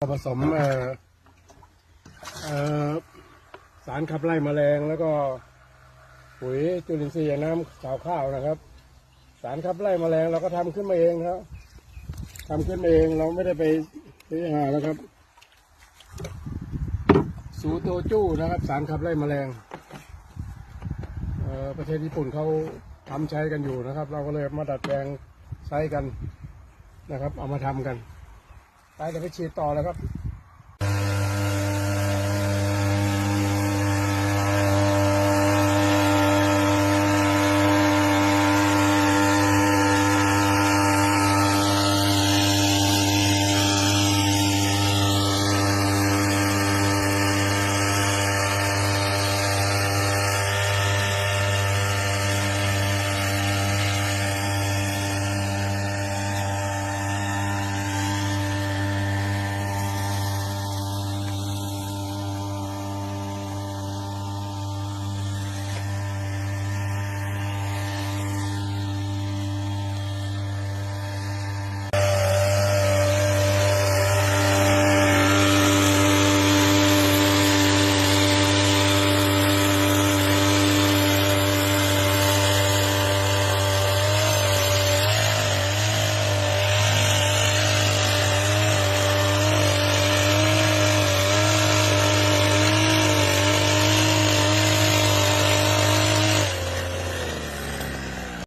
ผสมเอ่อเอ่อสารขับไล่แมลงแล้วก็ปุ๋ยจุลินทรีย์น้ำขาวข้าวนะครับ สารขับไล่แมลงเราก็ทำขึ้นมาเองครับทำขึ้นมาเองเราไม่ได้ไปซื้อหาแล้วครับ สูโตจู้นะครับ สารขับไล่แมลงประเทศญี่ปุ่นเขาทำใช้กันอยู่นะครับ เราก็เลยมาดัดแปลงใช้กันนะครับ เอามาทำกัน ไปเดี๋ยวไปฉีดต่อเลยครับ